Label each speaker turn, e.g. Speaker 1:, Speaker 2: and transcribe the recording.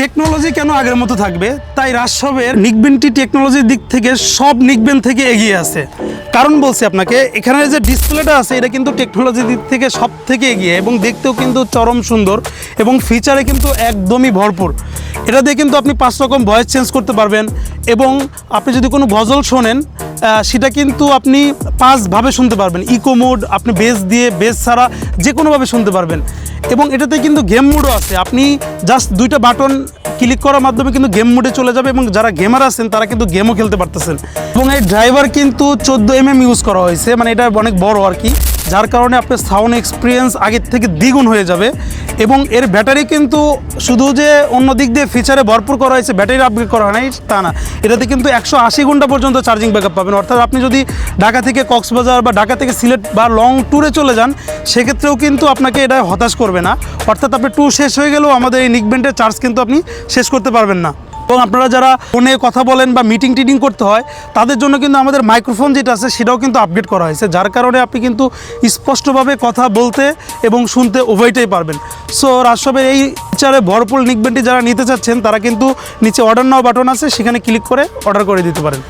Speaker 1: Technology কেন আগের মতো থাকবে? তাই রাজসবের নিকবেনটি টেকনোলজির দিক থেকে সব নিকবেন থেকে এগিয়ে আছে। কারণ বলছি আপনাকে, এখানে যে ডিসপ্লেটা আছে, এটা কিন্তু টেকনোলজির দিক থেকে সব থেকে এগিয়ে এবং দেখতেও কিন্তু চরম সুন্দর এবং ফিচারে কিন্তু একদমই ভরপুর। এটা দিয়ে কিন্তু আপনি পাঁচ রকম ভয়েস চেঞ্জ করতে পারবেন এবং আপনি যদি কোনো গজল শোনেন সেটা কিন্তু আপনি পাঁচভাবে শুনতে পারবেন। ইকো মোড আপনি বেস দিয়ে বেস ছাড়া যে কোনোভাবে শুনতে পারবেন। এবং এটাতে কিন্তু গেম মোডও আছে। আপনি জাস্ট দুইটা বাটন ক্লিক করার মাধ্যমে কিন্তু গেম মোডে চলে যাবে এবং যারা গেমার আছেন, তারা কিন্তু গেমও খেলতে পারতেছেন। এবং এই ড্রাইভার কিন্তু চোদ্দ এম ইউজ করা হয়েছে। মানে এটা অনেক বড় আর কি। যার কারণে আপনার সাউন্ড এক্সপিরিয়েন্স আগের থেকে দ্বিগুণ হয়ে যাবে এবং এর ব্যাটারি কিন্তু শুধু যে অন্য দিক দিয়ে ফিচারে ভরপুর করা হয়েছে, ব্যাটারি আপগ্রেড করা হয় নাই, তা না। এটাতে কিন্তু একশো আশি ঘণ্টা পর্যন্ত চার্জিং ব্যাকআপ পাবেন। অর্থাৎ আপনি যদি ঢাকা থেকে কক্সবাজার বা ঢাকা থেকে সিলেট বা লং ট্যুরে চলে যান, সেক্ষেত্রেও কিন্তু আপনাকে এটা হতাশ করবে না। অর্থাৎ আপনার ট্যুর শেষ হয়ে গেলেও আমাদের এই নিকবেন্টের চার্জ কিন্তু আপনি শেষ করতে পারবেন না। এবং আপনারা যারা ফোনে কথা বলেন বা মিটিং টিটিং করতে হয়, তাদের জন্য কিন্তু আমাদের মাইক্রোফোন যেটা আছে, সেটাও কিন্তু আপডেট করা হয়েছে, যার কারণে আপনি কিন্তু স্পষ্টভাবে কথা বলতে এবং শুনতে উভয়টাই পারবেন। সো রাজসবের এই চারে ভরপুর নিকবেনটি যারা নিতে চাচ্ছেন, তারা কিন্তু নিচে অর্ডার নাও বাটন আছে, সেখানে ক্লিক করে অর্ডার করে দিতে পারেন।